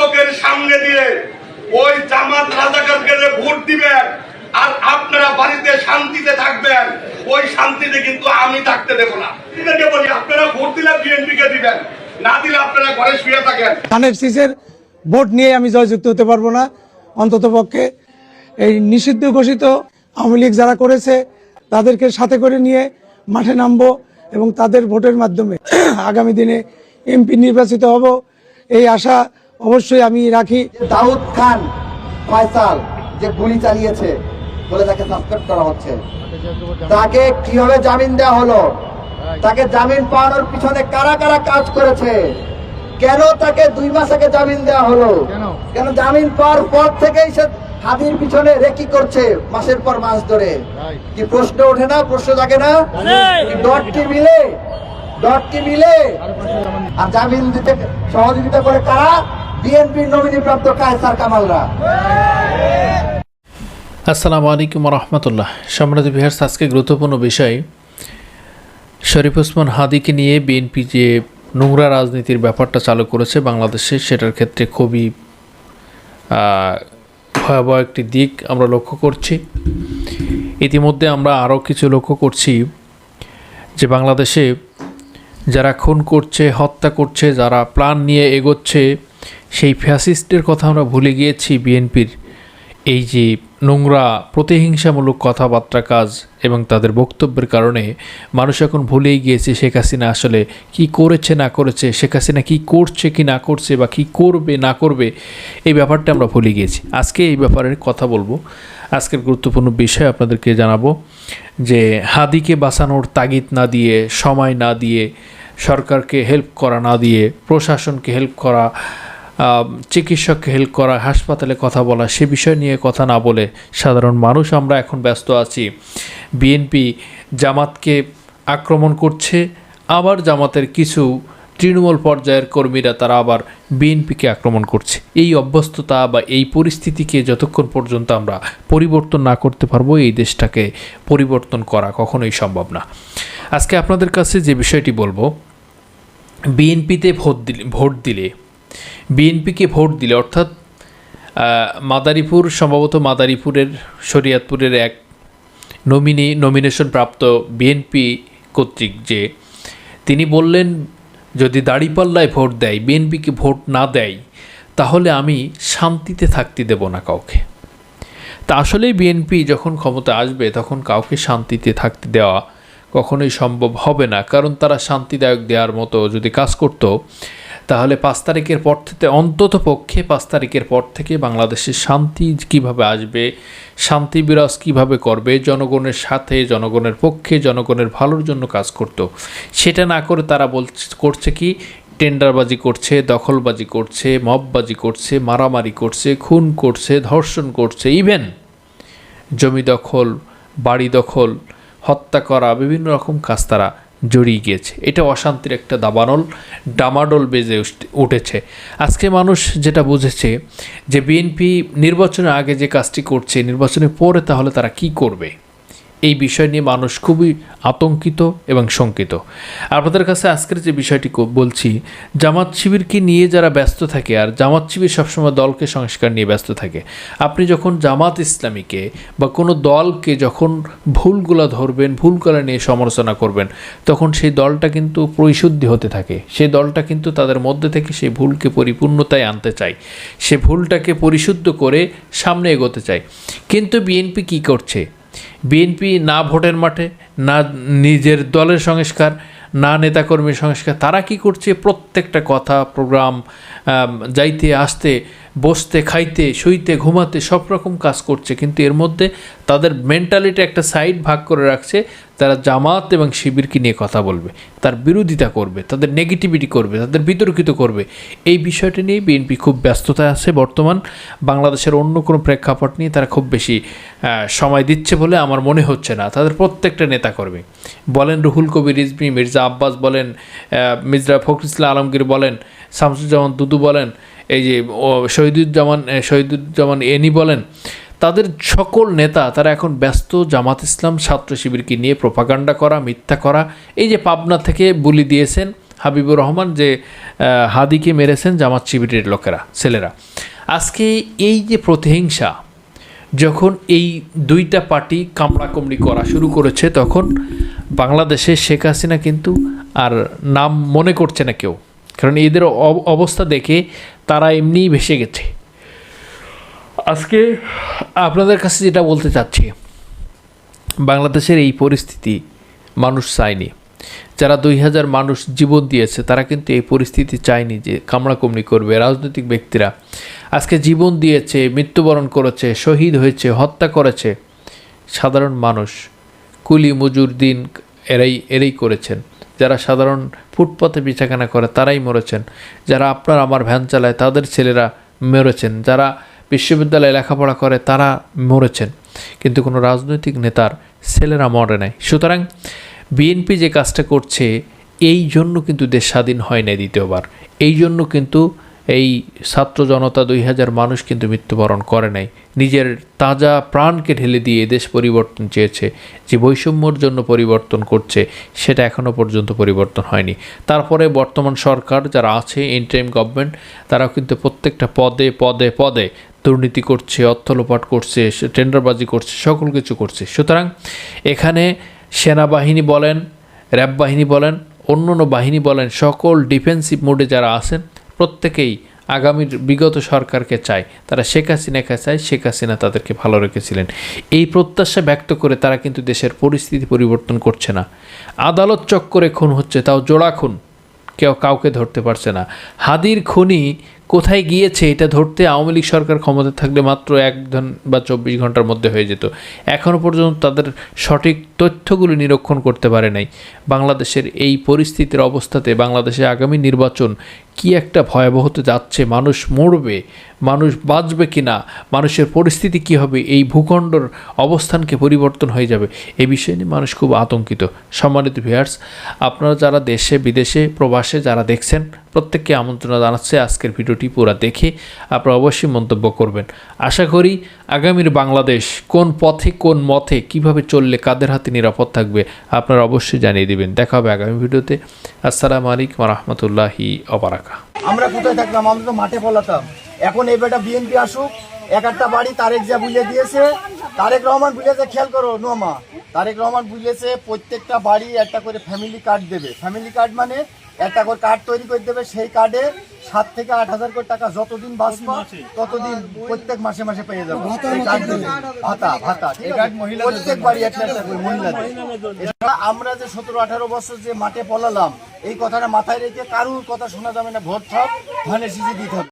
চোখের সামনে দিয়ে ওই জামাত রাজাকারকে ভোট দিবেন আর আপনারা বাড়িতে শান্তিতে থাকবেন, ওই শান্তিতে কিন্তু আমি থাকতে দেবো না। বলি, আপনারা ভোট দিলে বিএনপি কে দিবেন, না দিলে আপনারা ঘরে শুয়ে থাকেন। ধানের শীষের ভোট নিয়ে আমি জয়যুক্ত হতে পারব না। অন্তত পক্ষে এই নিষিদ্ধ ঘোষিত আওয়ামী লীগ যারা করেছে, তাদেরকে সাথে করে নিয়ে মাঠে নামবো এবং তাদের ভোটের মাধ্যমে আগামী দিনে এমপি নির্বাচিত হব। এই আশা অবশ্যই আমি রাখি। দাউদ খান ফয়সাল যে গুলি চালিয়েছে বলে তাকে সাসপেন্ড করা হচ্ছে। তাকে কীভাবে জামিন দেওয়া হলো? তাকে জামিন পাওয়ানোর পিছনে কারা কারা কাজ করেছে? কেন তাকে দুই মাস আগে জামিন দেওয়া হলো? কেন? জামিন পাওয়ার পর থেকেই সে হাদির পিছনে রেকি করছে মাসের পর মাস ধরে? কি প্রশ্ন ওঠে না? প্রশ্ন থাকে না? কি ডটটি মিলে? ডটটি মিলে? আর জামিন দিতে সহযোগিতা করে কারা? বিএনপির নমিনি প্রাপ্ত কায়সার কামালরা। আসসালামু আলাইকুম রহমতুল্লাহ সম্রাট বিহার আজকে গুরুত্বপূর্ণ বিষয়, শরীফ ওসমান হাদিকে নিয়ে বিএনপি যে নোংরা রাজনীতির ব্যাপারটা চালু করেছে বাংলাদেশে, সেটার ক্ষেত্রে খুবই ভয়াবহ একটি দিক আমরা লক্ষ্য করছি। ইতিমধ্যে আমরা আরও কিছু লক্ষ্য করছি যে বাংলাদেশে যারা খুন করছে, হত্যা করছে, যারা প্ল্যান নিয়ে এগোচ্ছে, সেই ফ্যাসিস্টের কথা আমরা ভুলে গিয়েছি বিএনপির এই যে নোংরা, প্রতিহিংসামূলক কথাবার্তা কাজ এবং তাদের বক্তব্যের কারণে মানুষ এখন ভুলেই গিয়েছে শেখ হাসিনা আসলে কি করেছে, না করেছে, শেখ হাসিনা কী করছে, কি না করছে বা কি করবে, না করবে, এই ব্যাপারটা আমরা ভুলে গিয়েছি। আজকে এই ব্যাপারে কথা বলব। আজকের গুরুত্বপূর্ণ বিষয় আপনাদেরকে জানাব যে হাদিকে বাঁচানোর তাগিদ না দিয়ে, সময় না দিয়ে, সরকারকে হেল্প করা না দিয়ে, প্রশাসনকে হেল্প করা চিকিৎসককে হেল্প করা, হাসপাতালে কথা বলা, সে বিষয় নিয়ে কথা না বলে সাধারণ মানুষ আমরা এখন ব্যস্ত আছি। বিএনপি জামাতকে আক্রমণ করছে, আবার জামাতের কিছু তৃণমূল পর্যায়ের কর্মীরা তারা আবার বিএনপিকে আক্রমণ করছে। এই অভ্যস্ততা বা এই পরিস্থিতিকে যতক্ষণ পর্যন্ত আমরা পরিবর্তন না করতে পারব, এই দেশটাকে পরিবর্তন করা কখনোই সম্ভব না। আজকে আপনাদের কাছে যে বিষয়টি বলব, বিএনপিতে ভোট দিলে ভোট দিলে, বিএনপিকে ভোট দিলে, অর্থাৎ মাদারীপুর, সম্ভবত মাদারীপুরের, শরিয়াতপুরের এক নমিনি নমিনেশন প্রাপ্ত বিএনপি কর্তৃক যে, তিনি বললেন যদি দাড়িপাল্লায় ভোট দেয়, বিএনপিকে ভোট না দেয়, তাহলে আমি শান্তিতে থাকতে দেব না কাউকে। তা আসলে বিএনপি যখন ক্ষমতা আসবে, তখন কাউকে শান্তিতে থাকতে দেওয়া কখনোই সম্ভব হবে না, কারণ তারা শান্তিদায়ক দেওয়ার মতো যদি কাজ করত তাহলে পাঁচ তারিখের পর থেকে, অন্তত পক্ষে পাঁচ তারিখের পর থেকে বাংলাদেশের শান্তি কীভাবে আসবে, শান্তি বিরাজ কীভাবে করবে, জনগণের সাথে, জনগণের পক্ষে, জনগণের ভালোর জন্য কাজ করত। সেটা না করে তারা বলছে, করছে কি? টেন্ডারবাজি করছে, দখলবাজি করছে মববাজি করছে, মারামারি করছে, খুন করছে, ধর্ষণ করছে ইভেন জমি দখল, বাড়ি দখল, হত্যা করা, বিভিন্ন রকম কাজ তারা জড়িয়ে গিয়েছে। এটা অশান্তির একটা দাবানল, ডামাডোল বেজে উঠ- উঠেছে। আজকে মানুষ যেটা বুঝেছে যে বিএনপি নির্বাচনের আগে যে কাজটি করছে, নির্বাচনের পরে তাহলে তারা কি করবে? এই বিষয় নিয়ে মানুষ খুবই আতঙ্কিত এবং শঙ্কিত। আপনাদের কাছে আজকের যে বিষয়টি বলছি, জামাত শিবিরকে নিয়ে যারা ব্যস্ত থাকে আর জামাত শিবির সবসময় দলকে সংস্কার নিয়ে ব্যস্ত থাকে, আপনি যখন জামাত ইসলামীকে বা কোনো দলকে যখন ভুলগুলো ধরবেন, ভুলগুলো নিয়ে সমালোচনা করবেন, তখন সেই দলটা কিন্তু পরিশুদ্ধি হতে থাকে। সেই দলটা কিন্তু তাদের মধ্যে থেকে সেই ভুলকে পরিপূর্ণতায় আনতে চায়। সে ভুলটাকে পরিশুদ্ধ করে সামনে এগোতে চায়। কিন্তু বিএনপি কি করছে? বিএনপি না ভোটের মাঠে, না নিজের দলের সংস্কার, না নেতাকর্মীর সংস্কার, তারা কি করছে? প্রত্যেকটা কথা, প্রোগ্রাম যাইতে আসতে বসতে, খাইতে, শুইতে, ঘুমাতে সব রকম কাজ করছে। কিন্তু এর মধ্যে তাদের মেন্টালিটি একটা সাইড ভাগ করে রাখছে। তারা জামাত এবং শিবিরকে নিয়ে কথা বলবে। তার বিরোধিতা করবে, তাদের নেগেটিভিটি করবে, তাদের বিতর্কিত করবে। এই বিষয়টি নিয়ে বিএনপি খুব ব্যস্ততায় আছে বর্তমান। বাংলাদেশের অন্য কোনো প্রেক্ষাপট নিয়ে তারা খুব বেশি সময় দিচ্ছে বলে আমার মনে হচ্ছে না। তাদের প্রত্যেকটা নেতাকর্মী বলেন, রুহুল কবির, রিজভি, মির্জা আব্বাস বলেন মির্জা ফখরুল আলমগীর বলেন, শামসুজ্জামান দুদু বলেন এই যে শহীদুজ্জামান শহীদুজ্জামান এনি বলেন, তাদের সকল নেতা তারা এখন ব্যস্ত, জামাত ইসলাম, ছাত্র শিবিরকে নিয়ে প্রোপাগান্ডা করা, মিথ্যা করা, এই যে পাবনা থেকে বুলি দিয়েছেন হাবিবুর রহমান যে হাদিকে মেরেছেন জামাত শিবিরের লোকেরা, ছেলেরা। আজকে এই যে প্রতিহিংসা, যখন এই দুইটা পার্টি কামড়াকামড়ি করা শুরু করেছে, তখন বাংলাদেশে শেখ হাসিনা কিন্তু আর নাম মনে করছে না কেউ। কারণ এদের অব- অবস্থা দেখে তারা এমনিই ভেসে গেছে। আজকে আপনাদের কাছে যেটা বলতে চাচ্ছি, বাংলাদেশের এই পরিস্থিতি মানুষ চায়নি। যারা দুই হাজার মানুষ জীবন দিয়েছে, তারা কিন্তু এই পরিস্থিতি চায়নি যে কামড়াকুমড়ি করবে। রাজনৈতিক ব্যক্তিরা আজকে জীবন দিয়েছে, মৃত্যুবরণ করেছে, শহীদ হয়েছে, হত্যা করেছে। সাধারণ মানুষ, কুলি মজুর দিন এরাই এরাই করেছেন। যারা সাধারণ ফুটপাতে বিছাখানা করে, তারাই মরেছেন। যারা আপনার আমার ভ্যান চালায়, তাদের ছেলেরা মেরেছেন। যারা বিশ্ববিদ্যালয়ে লেখাপড়া করে, তারা মরেছেন। কিন্তু কোনো রাজনৈতিক নেতার ছেলেরা মরে নাই। সুতরাং বিএনপি যে কাজটা করছে, এই জন্য কিন্তু দেশ স্বাধীন হয় নাই দ্বিতীয়বার। এই জন্য কিন্তু এই ছাত্র জনতা দুই হাজার মানুষ কিন্তু মৃত্যুবরণ করে নাই। নিজের তাজা প্রাণকে ঢেলে দিয়ে দেশ পরিবর্তন চেয়েছে, যে বৈষম্যর জন্য পরিবর্তন করছে, সেটা এখনও পর্যন্ত পরিবর্তন হয়নি। তারপরে বর্তমান সরকার যারা আছে ইন্টারিম গভর্নমেন্ট তারাও কিন্তু প্রত্যেকটা পদে পদে পদে দুর্নীতি করছে অর্থ লোপাট করছে, টেন্ডারবাজি করছে, সকল কিছু করছে। সুতরাং এখানে সেনাবাহিনী বলেন, র্যাব বাহিনী বলেন অন্য বাহিনী বলেন, সকল ডিফেন্সিভ মোডে যারা আছেন প্রত্যেকেই আগামীর বিগত সরকারকে চায়। তারা শেখ হাসিনাকে চায়, শেখ হাসিনা তাদেরকে ভালো রেখেছিলেন। এই প্রত্যাশা ব্যক্ত করে তারা কিন্তু দেশের পরিস্থিতি পরিবর্তন করছে না। আদালত চক্করে খুন হচ্ছে, তাও জোড়া খুন। কেউ কাউকে ধরতে পারছে না। হাদির খুনি কোথায় গিয়েছে এটা ধরতে আওয়ামী লীগ সরকার ক্ষমতা থাকলে মাত্র এক ঘন বা চব্বিশ ঘণ্টার মধ্যে হয়ে যেত। এখনও পর্যন্ত তাদের সঠিক তথ্যগুলি নিরীক্ষণ করতে পারে নাই। বাংলাদেশের এই পরিস্থিতির অবস্থাতে বাংলাদেশে আগামী নির্বাচন কি একটা ভয়াবহতে যাচ্ছে? মানুষ মরবে? মানুষ বাঁচবে কি না মানুষের পরিস্থিতি কি হবে? এই ভূখণ্ডর অবস্থানকে পরিবর্তন হয়ে যাবে? এই বিষয় নিয়ে মানুষ খুব আতঙ্কিত। সম্মানিত ভিয়ার্স আপনারা যারা দেশে, বিদেশে প্রবাসে যারা দেখছেন, প্রত্যেককে আমন্ত্রণ জানাচ্ছে আজকের ভিডিওটি পুরো দেখে আপনারা অবশ্যই মন্তব্য করবেন। আশা করি আগামীর বাংলাদেশ কোন পথে, কোন মথে কীভাবে চললে কাদের হাতে নিরাপদ থাকবে, আপনারা অবশ্যই জানিয়ে দিবেন। দেখা হবে আগামী ভিডিওতে। আসসালামু আলাইকুম রহমতুল্লাহি অবরাকা আমরা কোথায় থাকতাম আমরা তো মাঠে পলাতাম। এখন এই বেটা বিএনপি আসুক, এক একটা বাড়ি তারেক যা বুঝে দিয়েছে। তারেক রহমান বুঝেছে খেয়াল করো নোমা তারেক রহমান বুঝেছে প্রত্যেকটা বাড়ি একটা করে ফ্যামিলি কার্ড দেবে। ফ্যামিলি কার্ড মানে একটা করে কার্ড তৈরি করে দেবে সেই কার্ডে সাত থেকে আট হাজার করে টাকা যতদিন বাঁচবো ততদিন প্রত্যেক মাসে মাসে পেয়ে যাব। এই কার্ড দেবে। ভাতা ভাতা প্রত্যেক বাড়ি একটা একটা করে মহিলাদের। এছাড়া আমরা যে সতেরো আঠারো বছর যে মাঠে পলালাম এই কথাটা মাথায় রেখে কারুর কথা শোনা যাবে না ভোট থাক ধানের সিজি দিতে হবে।